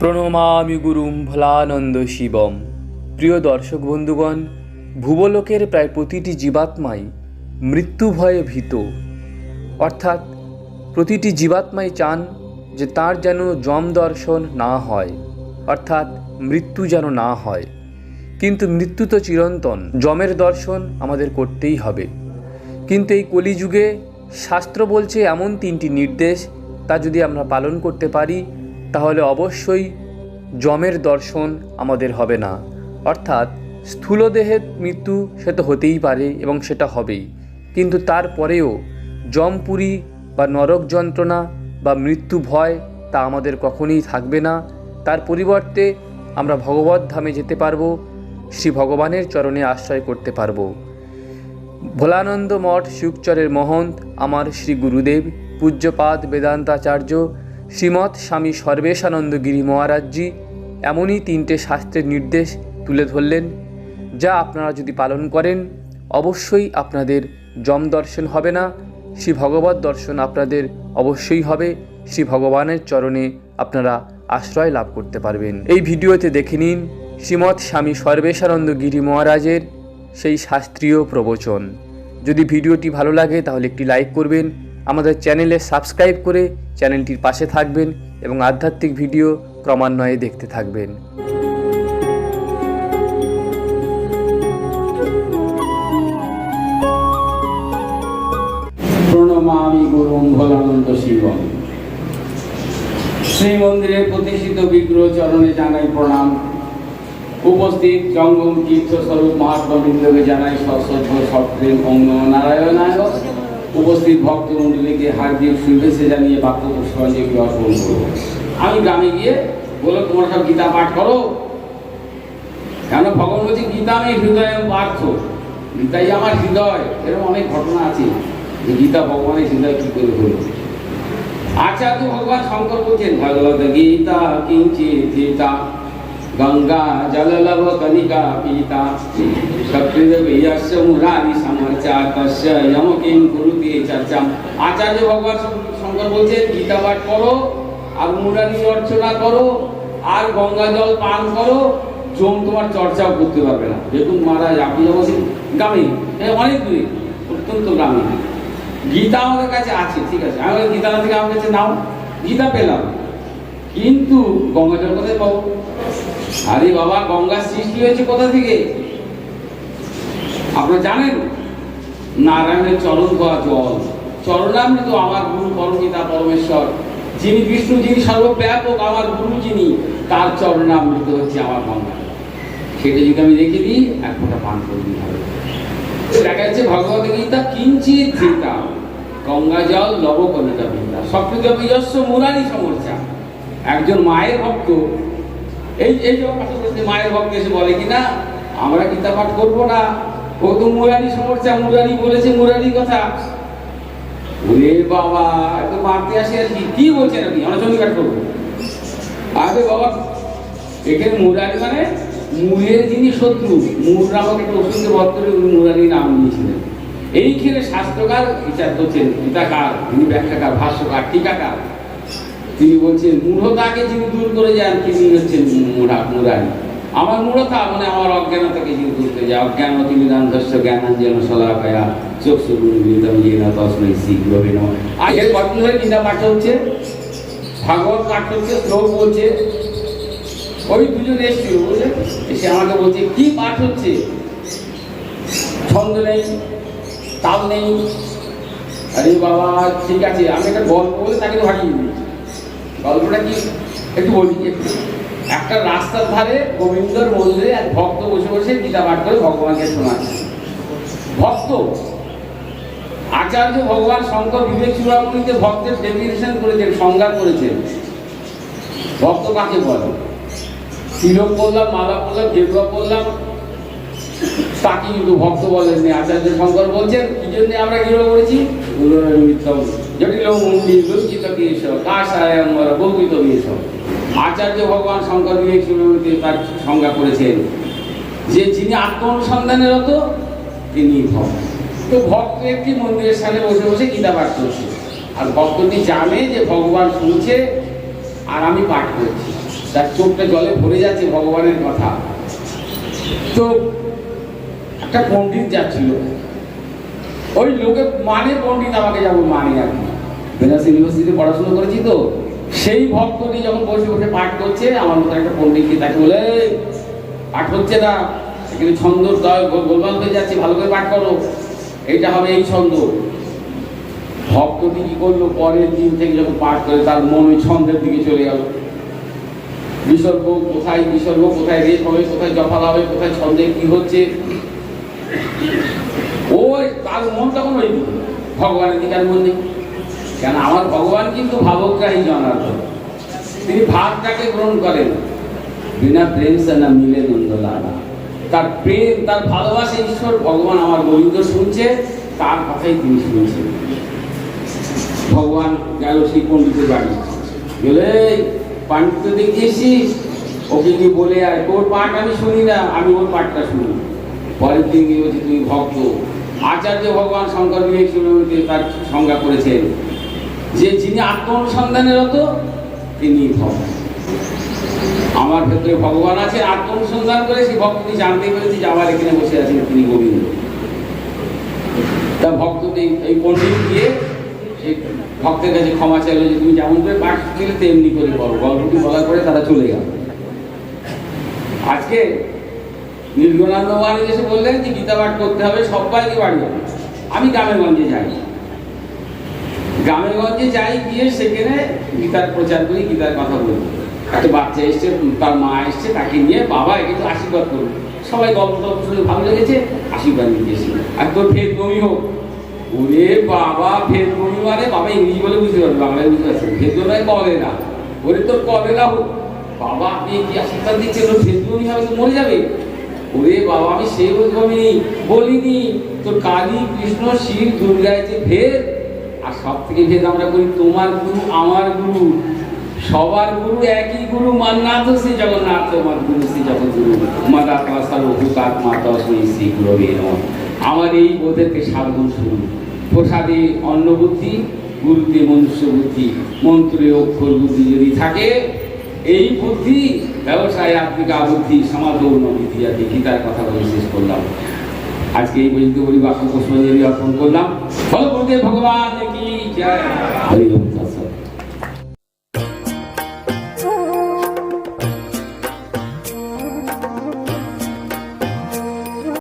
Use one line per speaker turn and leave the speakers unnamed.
প্রণমামি গুরুম ভোলানন্দ শিবম। প্রিয় দর্শক বন্ধুগণ, ভুবলোকের প্রায় প্রতিটি জীবাত্মাই মৃত্যু ভয়ে ভীত। অর্থাৎ প্রতিটি জীবাত্মাই চান যে তার যেন যম দর্শন না হয়, অর্থাৎ মৃত্যু যেন না হয়। কিন্তু মৃত্যু তো চিরন্তন, যমের দর্শন আমাদের করতেই হবে। কিন্তু এই কলিযুগে শাস্ত্র বলছে এমন তিনটি নির্দেশ, তা যদি আমরা পালন করতে পারি তাহলে অবশ্যই যমের দর্শন আমাদের হবে না। অর্থাৎ স্থূলদেহের মৃত্যু সে তো হতেই পারে এবং সেটা হবেই। কিন্তু তারপরেও যমপুরী বা নরক যন্ত্রণা বা মৃত্যু ভয় তা আমাদের কখনোই থাকবে না। তার পরিবর্তে আমরা ভগবত ধামে যেতে পারব, শ্রী ভগবানের চরণে আশ্রয় করতে পারব। ভোলানন্দ মঠ শিবচরের মহন্ত, আমার শ্রী গুরুদেব, পূজ্যপাদ বেদান্তাচার্য শ্রীমৎ স্বামী সর্বেশানন্দ গিরি মহারাজজি এমনই তিনটে শাস্ত্রের নির্দেশ তুলে ধরলেন, যা আপনারা যদি পালন করেন, অবশ্যই আপনাদের যম দর্শন হবে না শ্রী ভগবত দর্শন আপনাদের অবশ্যই হবে শ্রী ভগবানের চরণে আপনারা আশ্রয় লাভ করতে পারবেন। এই ভিডিওতে দেখে নিন শ্রীমৎ স্বামী সর্বেশানন্দ গিরি মহারাজের সেই শাস্ত্রীয় প্রবচন। যদি ভিডিওটি ভালো লাগে তাহলে একটি লাইক করবেন আমাদের চ্যানেলে সাবস্ক্রাইব করে চ্যানেলটির পাশে থাকবেন এবং আধ্যাত্মিক ভিডিও ক্রমান্বয়ে দেখতে থাকবেন।
প্রণমামি শ্রী মন্দিরে প্রতিষ্ঠিত বিগ্রহ চরণে জানাই প্রণাম। উপস্থিত জঙ্গম তীর্থ স্বরূপ মহাত্মা বৃন্দকে জানাই সশ্রদ্ধ সপ্রেম অঙ্গ নারায়ণায় উপস্থিত ভক্ত মন্ডলীকে হার্দিক শুভেচ্ছা জানিয়ে বাক্য পুষ্পাঞ্জলি অর্পণ আমি গ্রামে গিয়ে বলো তোমরা সব গীতা পাঠ করো? কেন? ভগবান বলছে, গীতা আমি হৃদয় পার্থ। গীতাই আমার হৃদয়। এরকম অনেক ঘটনা আছে। যে গীতা ভগবানের হৃদয় কি করে হলো? তো ভগবান শঙ্কর বলছেন ভগবত গীতা কিঞ্চিত গীতা, গঙ্গা জললভ কনিকা পিতা। সকৃদবীয়স্য মুরারি সমর্চা তস্য যম কিং চর্চা আচার্য ভগবান শঙ্কর বলছেন গীতা পাঠ করো আর মুরারি অর্চনা করো আর গঙ্গা জল পান করো জম তোমার চর্চাও করতে পারবে না। দেখুন মহারাজ আপনি যখন গ্রামে হ্যাঁ, অনেক দূরে অত্যন্ত গ্রামে গীতা আমাদের কাছে আছে ঠিক আছে। আমি গীতা থেকে আমার কাছে নাও। গীতা পেলাম। কিন্তু গঙ্গা জল কোথায় পাবো? আরে বাবা গঙ্গা সৃষ্টি হয়েছে কোথা থেকে? আপনারা জানেন? নারায়ণের চরণ ধোয়া জল। চরণামৃত আমার গুরু পরমিতা পরমেশ্বর। যিনি বিষ্ণু যিনি সর্বব্যাপক আমার গুরু যিনি, তার চরণামৃত হচ্ছে আমার গঙ্গা। সেটা যদি আমি রেখে দিই, এক ফোঁটা পান করে দিতে হবে। দেখা যাচ্ছে ভগবত গীতা কিঞ্চিত গীতা গঙ্গা জল লবকণিকা বিদ্যা সবটুকু বিজস্ব মুরারি সমর্চা। একজন মায়ের ভক্ত, এই এই যে মায়ের ভক্ত এসে বলে কি না আমরা গীতা পাঠ করব না। ও তো মুরারি সমর্চা মুরারি বলেছে মুরারি কথা। ওরে বাবা এত মারতে আসে আর কি? কি বলছেন আপনি? চন্ডী পাঠ করব। আরে বাবা এখানে মুরারি মানে মূলের যিনি শত্রু মূল নামক একটা ওষুধের বদলে উনি মুরারি নাম নিয়েছিলেন ক্ষেত্রে শাস্ত্রকার বিচার করছেন গীতাকার, যিনি ব্যাখ্যাকার, ভাষ্যকার, টিকাকার, তিনি বলছেন, মূঢ়তাকে যিনি দূর করে যান, তিনি হচ্ছেন মুরা মুরারি। আমার মূঢ়তা মানে আমার অজ্ঞানতাকে যিনি দূর করে যায় অজ্ঞান তিনি দান্ধস্য জ্ঞানাঞ্জন সলাকায়া চক্ষু গুরুবিদম ইয়েনা তসমৈ শীঘ্র বিন আগে কদিন ধরে গীতা পাঠ হচ্ছে, ভাগবত পাঠ হচ্ছে, শ্লোক বলছে, ওই দুজন এসছিল বুঝলেন এসে আমাকে বলছে, কি পাঠ হচ্ছে? ছন্দ নেই, তাল নেই। আরে বাবা, ঠিক আছে, আমি একটা গল্প বলে তাকে ভাগিয়ে দিয়েছি গল্পটা কি? একটু বলি, একটু। একটা রাস্তার ধারে গোবিন্দর মন্দিরে এক ভক্ত বসে বসে গীতা পাঠ করে ভগবানকে শোনাচ্ছে ভক্ত, আচার্য ভগবান শঙ্কর বিবেক চূড়ামণিতে ভক্তের ডেফিনেশন করেছেন, সংজ্ঞা করেছেন। ভক্ত কাকে বলে? তিলক বললাম মালা বললাম গেরুয়া বললাম তাকে কিন্তু ভক্ত বলেননি। আচার্য শঙ্কর বলছেন, কি জন্য আমরা গেরুয়া করেছি? নিমিত্তম জটিল মন্দির লজ্জিত বিয়েস কাশায় আমরা বৌদিত বিয়েস আচার্য ভগবান শঙ্কর বিবেক শিবমূর্তি তার সংজ্ঞা করেছেন যে যিনি আত্ম অনুসন্ধানের হতো তিনি ভক্ত। তো ভক্ত একটি মন্দিরের সামনে বসে বসে গীতা পাঠ করছে। আর ভক্তটি জানে যে ভগবান শুনছে আর আমি পাঠ করছি। তার চোখটা জলে ভরে যাচ্ছে ভগবানের কথা। তো একটা পণ্ডিত যাচ্ছিল। ওই লোকে মানে পণ্ডিত আমাকে যাব মানে আর কি। বেনারস ইউনিভার্সিটিতে পড়াশোনা করেছি তো। সেই ভক্তটি যখন বসে বসে পাঠ করছে আমার মতো একটা পণ্ডিতকে তাকে বলে পাঠ হচ্ছে না। সেখানে ছন্দ গোলমাল হয়ে যাচ্ছে ভালো করে পাঠ করো। এইটা হবে এই ছন্দ। ভক্তটি কি করল? পরের দিন থেকে যখন পাঠ করে তার মন ওই ছন্দের দিকে চলে গেল। বিসর্গ কোথায় বিসর্গ কোথায় রেপ হবে কোথায় জফাল হবে কোথায় ছন্দে কি হচ্ছে? ওই তার মন তখন ওই ভগবানের দিকে আর মন নেই কেন আমার ভগবান কিন্তু ভাবগ্রাহী জনার্দন। তিনি ভাবটাকে গ্রহণ করেন। বিনা প্রেম সে না মিলে নন্দলালা তার প্রেম, তার ভালোবাসা ঈশ্বর ভগবান আমার গোবিন্দ শুনছে, তার কথাই তিনি শুনছেন। ভগবান গেল সেই পণ্ডিতের বাড়ি। গেলে পাণ্ডিত্য দেখিয়েছিস ওকে গিয়ে বলে আয়। তোর পাঠ আমি শুনি না, আমি ওর পাঠটা শুনি। পরের দিন গিয়ে বলছি তুমি ভক্ত। আচার্য ভগবান শঙ্কর বিবেক তার সংজ্ঞা করেছেন। যে যিনি আত্ম অনুসন্ধানের হতো তিনি ভক্ত। আমার ভেতরে ভগবান আছে আত্ম অনুসন্ধান করে সেই ভক্তটি জানতে পেরেছি যে আমার এখানে বসে আছেন তিনি গোবিন্দ। তা ভক্তটি এই পণ্ডিত গিয়ে ভক্তের কাছে ক্ষমা চাইলো যে তুমি যেমন করে পাঠ ছিলে তেমনি করে করো, গল্পটি বলার পরে তারা চলে গেল। আজকে নীলগোনান্দ মহারাজ এসে বললেন যে গীতা পাঠ করতে হবে সবাইকে বাড়ি যাবে। আমি গ্রামে গঞ্জে যাই। গ্রামে গঞ্জে যাই গিয়ে সেখানে গীতার প্রচার করি, গীতার কথা বলি। একটা বাচ্চা এসছে, তার মা এসছে, তাকে নিয়ে বাবা একে তো আশীর্বাদ করুন সবাই গল্প টল্প শুনে ভালো লেগেছে, আশীর্বাদ নিয়ে গেছিল আর তোর ফের বমি হোক ওরে বাবা, ফের বমি মানে বাবা ইংরেজি বলে বুঝতে পারবে, বাংলায় বুঝতে পারছে। ফের বমি কবে না ওরে তোর কবে না হোক। বাবা, আপনি কি আশীর্বাদ দিচ্ছেন? ফের বমি হবে, তো মরে যাবে। ওরে বাবা, আমি সেই বলিনি। তোর কালী কৃষ্ণ শিব দুর্গায় যে ভেদ? আর সব থেকে ভেদ আমরা করি তোমার গুরু, আমার গুরু। সবার গুরু একই গুরু মান্নাথ শ্রী জগন্নাথ আমার গুরু শ্রী জগৎগুরু। শ্রী আমার এই বোধেরকে সাধন শুরু প্রসাদে অন্ন বুদ্ধি গুরুতে মনুষ্য বুদ্ধি মন্ত্রে অক্ষর বুদ্ধি যদি থাকে এই বুদ্ধি ব্যবসায় আত্মিকা বুদ্ধি, সমাজ উন্নতি আদি গীতার কথা বলে শেষ করলাম। আজকে এই পর্যন্ত বলি বাক্য পুষ্পাঞ্জলি অর্পণ করলাম। ভগবান কি।